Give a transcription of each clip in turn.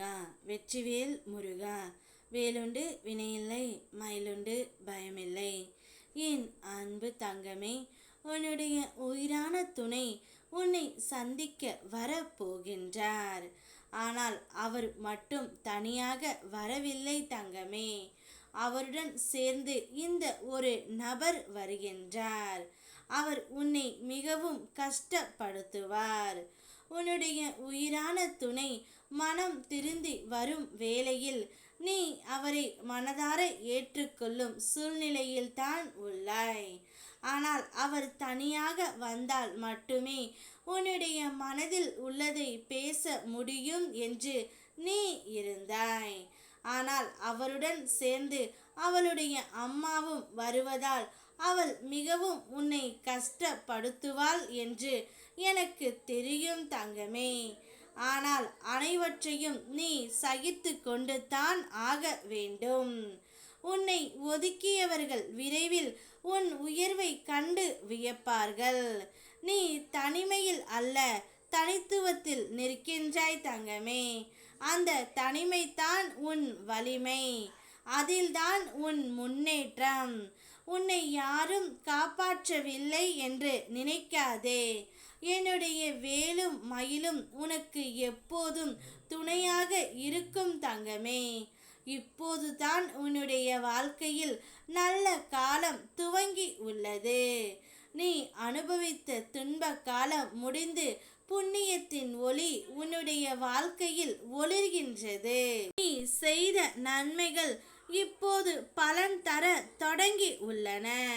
முருகா வெற்றிவேல் முருகா. வேலுண்டு வினையில்லை மயிலுண்டு பயமில்லை. என் அன்பு தங்கமே உன்னுடைய உயிரான துணை உன்னை சந்திக்க வரப்போகின்றார். ஆனால் அவர் மட்டும் தனியாக வரவில்லை தங்கமே. அவருடன் சேர்ந்து இந்த ஒரு நபர் வருகின்றார். அவர் உன்னை மிகவும் கஷ்டப்படுத்துவார். உன்னுடைய உயிரான துணை மனம் திருந்தி வரும் வேளையில் நீ அவரை மனதார ஏற்றுக்கொள்ளும் சூழ்நிலையில் தான் உள்ளாய். ஆனால் அவர் தனியாக வந்தால் மட்டுமே உன்னுடைய மனதில் உள்ளதை பேச முடியும் என்று நீ இருந்தாய். ஆனால் அவருடன் சேர்ந்து அவளுடைய அம்மாவும் வருவதால் அவள் மிகவும் உன்னை கஷ்டப்படுத்துவாள் என்று எனக்கு தெரியும் தங்கமே. ஆனால் அனைவற்றையும் நீ சகித்து கொண்டு தான் ஆக வேண்டும். உன்னை ஒதுக்கியவர்கள் விரைவில் உன் உயர்வை கண்டு வியப்பார்கள். நீ தனிமையில் அல்ல தனித்துவத்தில் நிற்கின்றாய் தங்கமே. அந்த தனிமைத்தான் உன் வலிமை. அதில்தான் உன் முன்னேற்றம். உன்னை யாரும் காப்பாற்றவில்லை என்று நினைக்காதே. என்னுடைய வேலும் மயிலும் உனக்கு எப்போதும் துணையாக இருக்கும் தங்கமே. இப்போதுதான் உன்னுடைய வாழ்க்கையில் நல்ல காலம் துவங்கி உள்ளது. நீ அனுபவித்த துன்ப காலம் முடிந்து புண்ணியத்தின் ஒளி உன்னுடைய வாழ்க்கையில் ஒளிர்கின்றது. நீ செய்த நன்மைகள் இப்போது பலன் தர தொடங்கி உள்ளன.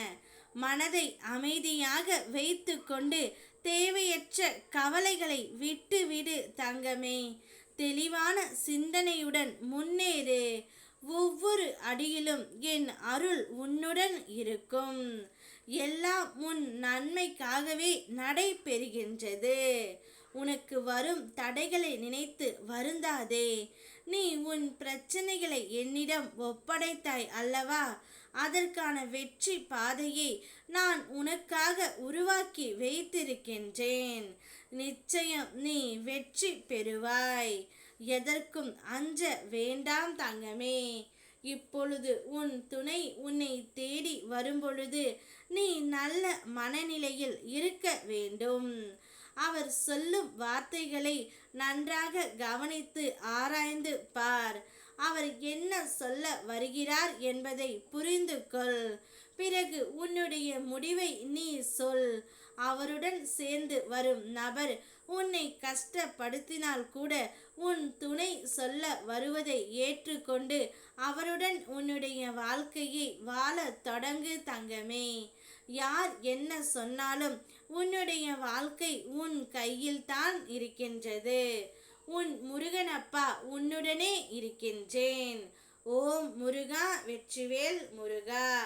மனதை அமைதியாக வைத்து கொண்டு தேவையற்ற கவலைகளை விட்டுவிடு தங்கமே. தெளிவான சிந்தனையுடன் முன்னேறு. ஒவ்வொரு அடியிலும் என் அருள் உன்னுடன் இருக்கும். எல்லாம் உன் நன்மைக்காகவே நடைபெறுகின்றது. உனக்கு வரும் தடைகளை நினைத்து வருந்தாதே. நீ உன் பிரச்சனைகளை என்னிடம் ஒப்படைத்தாய் அல்லவா? அதற்கான வெற்றி பாதையை நான் உனக்காக உருவாக்கி வைத்திருக்கின்றேன். நிச்சயம் நீ வெற்றி பெறுவாய். எதற்கும் அஞ்ச வேண்டாம் தங்கமே. இப்பொழுது உன் துணை உன்னை தேடி வரும்பொழுது நீ நல்ல மனநிலையில் இருக்க வேண்டும். அவர் சொல்லும் வார்த்தைகளை நன்றாக கவனித்து ஆராய்ந்து பார். அவர் என்ன சொல்ல வருகிறார் என்பதை புரிந்து கொள். பிறகு உன்னுடைய முடிவை நீ சொல். அவருடன் சேர்ந்து வரும் நபர் உன்னை கஷ்டப்படுத்தினால் கூட உன் துணை சொல்ல வருவதை ஏற்றுக்கொண்டு அவருடன் உன்னுடைய வாழ்க்கையை வாழ தொடங்கு தங்கமே. யார் என்ன சொன்னாலும் உன்னுடைய வாழ்க்கை உன் கையில் தான் இருக்கின்றது. உன் முருகனப்பா உன்னுடனே இருக்கின்றேன். ஓம் முருகா வெற்றிவேல் முருகா.